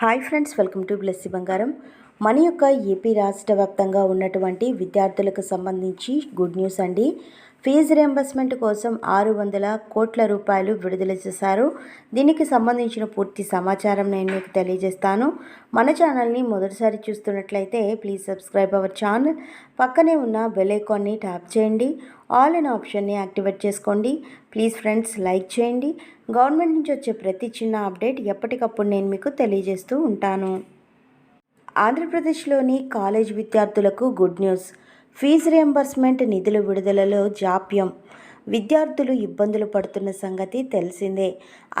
Hi friends welcome to Blessy Bangaram. మన యొక్క AP రాష్ట్ర వ్యాప్తంగా ఉన్నటువంటి విద్యార్థులకు సంబంధించి గుడ్ న్యూస్ అండి. ఫీజు రియంబర్స్మెంట్ కోసం ఆరు వందల కోట్ల రూపాయలు విడుదల చేశారు. దీనికి సంబంధించిన పూర్తి సమాచారం నేను మీకు తెలియజేస్తాను. మన ఛానల్ని మొదటిసారి చూస్తున్నట్లయితే ప్లీజ్ సబ్స్క్రైబ్ అవర్ ఛానల్. పక్కనే ఉన్న బెల్ ఐకాన్ని ట్యాప్ చేయండి. ఆల్ ఇన్ ఆప్షన్ని యాక్టివేట్ చేసుకోండి. ప్లీజ్ ఫ్రెండ్స్ లైక్ చేయండి. గవర్నమెంట్ నుంచి వచ్చే ప్రతి చిన్న అప్డేట్ ఎప్పటికప్పుడు నేను మీకు తెలియజేస్తూ ఉంటాను. ఆంధ్రప్రదేశ్లోని కాలేజ్ విద్యార్థులకు గుడ్ న్యూస్. ఫీజు రియంబర్స్మెంట్ నిధుల విడుదలలో జాప్యం. విద్యార్థులు ఇబ్బందులు పడుతున్న సంగతి తెలిసిందే.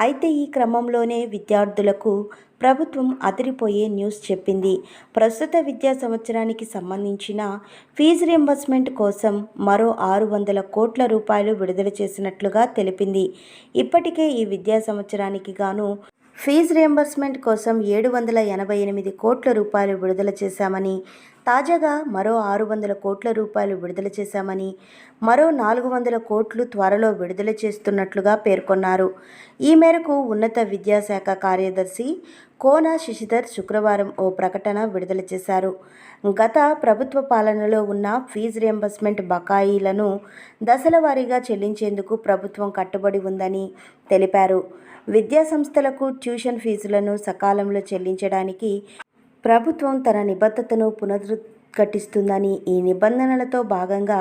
అయితే ఈ క్రమంలోనే విద్యార్థులకు ప్రభుత్వం అదిరిపోయే న్యూస్ చెప్పింది. ప్రస్తుత విద్యా సంవత్సరానికి సంబంధించిన ఫీజు రియంబర్స్మెంట్ కోసం మరో ఆరు వందల కోట్ల రూపాయలు విడుదల చేసినట్లుగా తెలిపింది. ఇప్పటికే ఈ విద్యా సంవత్సరానికి గాను ఫీజు రియంబర్స్మెంట్ కోసం ఏడు వందల ఎనభై ఎనిమిది కోట్ల రూపాయలు విడుదల చేశామని తాజాగా మరో ఆరు వందల కోట్ల రూపాయలు విడుదల చేశామని మరో నాలుగు వందల కోట్లు త్వరలో విడుదల చేస్తున్నట్లుగా పేర్కొన్నారు. ఈ మేరకు ఉన్నత విద్యాశాఖ కార్యదర్శి కోన శశిధర్ శుక్రవారం ఓ ప్రకటన విడుదల చేశారు. గత ప్రభుత్వ పాలనలో ఉన్న ఫీజు రియంబర్స్మెంట్ బకాయిలను దశల వారీగా చెల్లించేందుకు ప్రభుత్వం కట్టుబడి ఉందని తెలిపారు. విద్యా సంస్థలకు ట్యూషన్ ఫీజులను సకాలంలో చెల్లించడానికి ప్రభుత్వం తన నిబద్ధతను పునరుద్ఘాటిస్తుందని ఈ నిబంధనలతో భాగంగా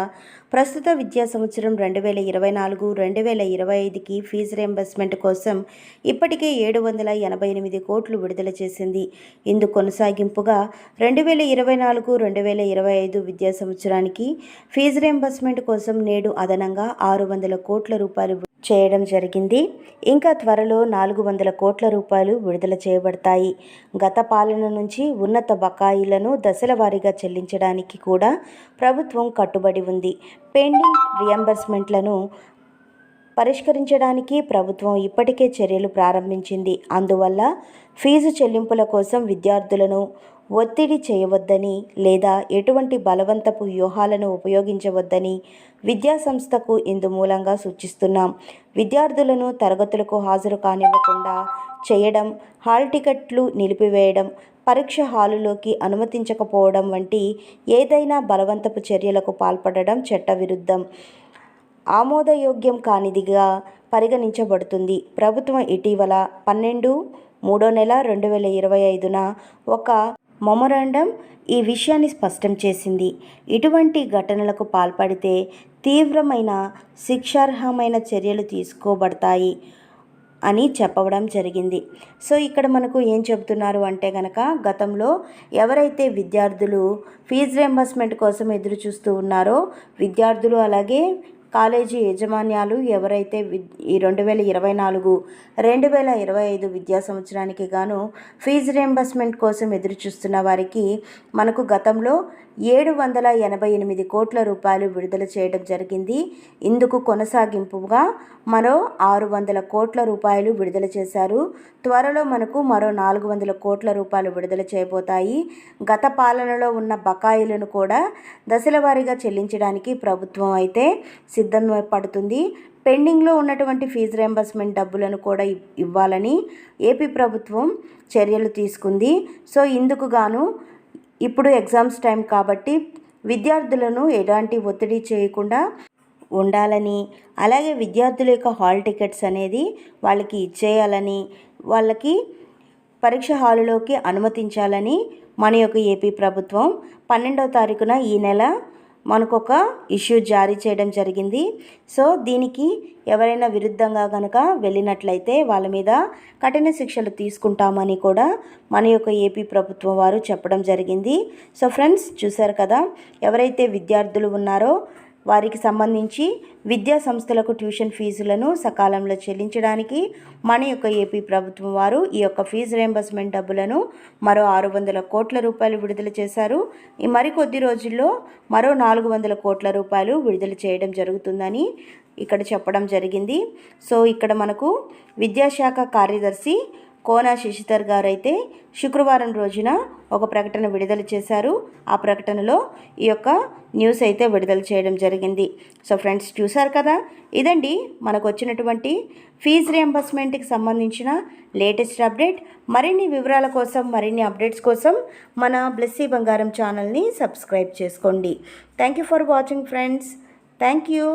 ప్రస్తుత విద్యా సంవత్సరం రెండు వేల ఇరవై నాలుగు రెండు వేల ఇరవై ఐదుకి ఫీజు రియంబర్స్మెంట్ కోసం ఇప్పటికే ఏడు వందల ఎనభై ఎనిమిది కోట్లు విడుదల చేసింది. ఇందు కొనసాగింపుగా రెండు వేల ఇరవై నాలుగు రెండు వేల ఇరవై ఐదు విద్యా సంవత్సరానికి ఫీజు రియంబర్స్మెంట్ కోసం నేడు అదనంగా ఆరు వందల కోట్ల రూపాయలు చేయడం జరిగింది. ఇంకా త్వరలో నాలుగు వందల కోట్ల రూపాయలు విడుదల చేయబడతాయి. గత పాలన నుంచి ఉన్నత బకాయిలను దశల వారీగా చెల్లించడానికి కూడా ప్రభుత్వం కట్టుబడి ఉంది. పెండింగ్ రియంబర్స్మెంట్లను పరిష్కరించడానికి ప్రభుత్వం ఇప్పటికే చర్యలు ప్రారంభించింది. అందువల్ల ఫీజు చెల్లింపుల కోసం విద్యార్థులను ఒత్తిడి చేయవద్దని లేదా ఎటువంటి బలవంతపు వ్యూహాలను ఉపయోగించవద్దని విద్యాసంస్థకు ఇందు మూలంగా సూచిస్తున్నాం. విద్యార్థులను తరగతులకు హాజరు కానివ్వకుండా చేయడం హాల్ టికెట్లు నిలిపివేయడం పరీక్ష హాలులోకి అనుమతించకపోవడం వంటి ఏదైనా బలవంతపు చర్యలకు పాల్పడడం చట్టవిరుద్ధం. ఆమోదయోగ్యం కానిదిగా పరిగణించబడుతుంది. ప్రభుత్వం ఇటీవల పన్నెండు మూడో నెల రెండు వేల ఇరవై ఐదున ఒక మొమరాండం ఈ విషయాన్ని స్పష్టం చేసింది. ఇటువంటి ఘటనలకు పాల్పడితే తీవ్రమైన శిక్షార్హమైన చర్యలు తీసుకోబడతాయి అని చెప్పడం జరిగింది. సో ఇక్కడ మనకు ఏం చెబుతున్నారు అంటే కనుక గతంలో ఎవరైతే విద్యార్థులు ఫీజు రియంబర్స్మెంట్ కోసం ఎదురు చూస్తూ ఉన్నారో విద్యార్థులు అలాగే కాలేజీ యాజమాన్యాలు ఎవరైతే ఈ రెండు వేల ఇరవై నాలుగు రెండు వేల ఇరవై ఐదు విద్యా సంవత్సరానికి గాను ఫీజు రియంబర్స్మెంట్ కోసం ఎదురు చూస్తున్న వారికి మనకు గతంలో ఏడు వందల ఎనభై ఎనిమిది కోట్ల రూపాయలు విడుదల చేయడం జరిగింది. ఇందుకు కొనసాగింపుగా మరో ఆరు వందల కోట్ల రూపాయలు విడుదల చేశారు. త్వరలో మనకు మరో నాలుగు వందల కోట్ల రూపాయలు విడుదల చేయబోతాయి. గత పాలనలో ఉన్న బకాయిలను కూడా దశల వారీగా చెల్లించడానికి ప్రభుత్వం అయితే సిద్ధం పడుతుంది. పెండింగ్లో ఉన్నటువంటి ఫీజు రియంబర్స్మెంట్ డబ్బులను కూడా ఇవ్వాలని ఏపీ ప్రభుత్వం చర్యలు తీసుకుంది. సో ఇందుకు గాను ఇప్పుడు ఎగ్జామ్స్ టైం కాబట్టి విద్యార్థులను ఎలాంటి ఒత్తిడి చేయకుండా ఉండాలని అలాగే విద్యార్థుల యొక్క హాల్ టికెట్స్ అనేది వాళ్ళకి ఇచ్చేయాలని వాళ్ళకి పరీక్ష హాలులోకి అనుమతించాలని మన యొక్క ఏపీ ప్రభుత్వం పన్నెండవ తారీఖున ఈ నెల మనకొక ఇష్యూ జారీ చేయడం జరిగింది. సో దీనికి ఎవరైనా విరుద్ధంగా కనుక వెళ్ళినట్లయితే వాళ్ళ మీద కఠిన శిక్షలు తీసుకుంటామని కూడా మన యొక్క ఏపీ ప్రభుత్వం వారు చెప్పడం జరిగింది. సో ఫ్రెండ్స్ చూశారు కదా ఎవరైతే విద్యార్థులు ఉన్నారో వారికి సంబంధించి విద్యా సంస్థలకు ట్యూషన్ ఫీజులను సకాలంలో చెల్లించడానికి మన యొక్క ఏపీ ప్రభుత్వం వారు ఈ యొక్క ఫీజు రియంబర్స్మెంట్ డబ్బులను మరో ఆరు వందల కోట్ల రూపాయలు విడుదల చేశారు. ఈ మరికొద్ది రోజుల్లో మరో నాలుగు వందల కోట్ల రూపాయలు విడుదల చేయడం జరుగుతుందని ఇక్కడ చెప్పడం జరిగింది. సో ఇక్కడ మనకు విద్యాశాఖ కార్యదర్శి కోనా శశిధర్ గారు అయితే శుక్రవారం రోజున ఒక ప్రకటన విడుదల చేశారు. ఆ ప్రకటనలో ఈ యొక్క న్యూస్ అయితే విడుదల చేయడం జరిగింది. సో ఫ్రెండ్స్ చూశారు కదా? ఇదండి మనకు వచ్చినటువంటి ఫీజు రియంబర్స్మెంట్కి సంబంధించిన లేటెస్ట్ అప్డేట్. మరిన్ని వివరాల కోసం మరిన్ని అప్డేట్స్ కోసం మన బ్లెస్సీ బంగారం ఛానల్ని సబ్స్క్రైబ్ చేసుకోండి. Thank you for watching friends. Thank you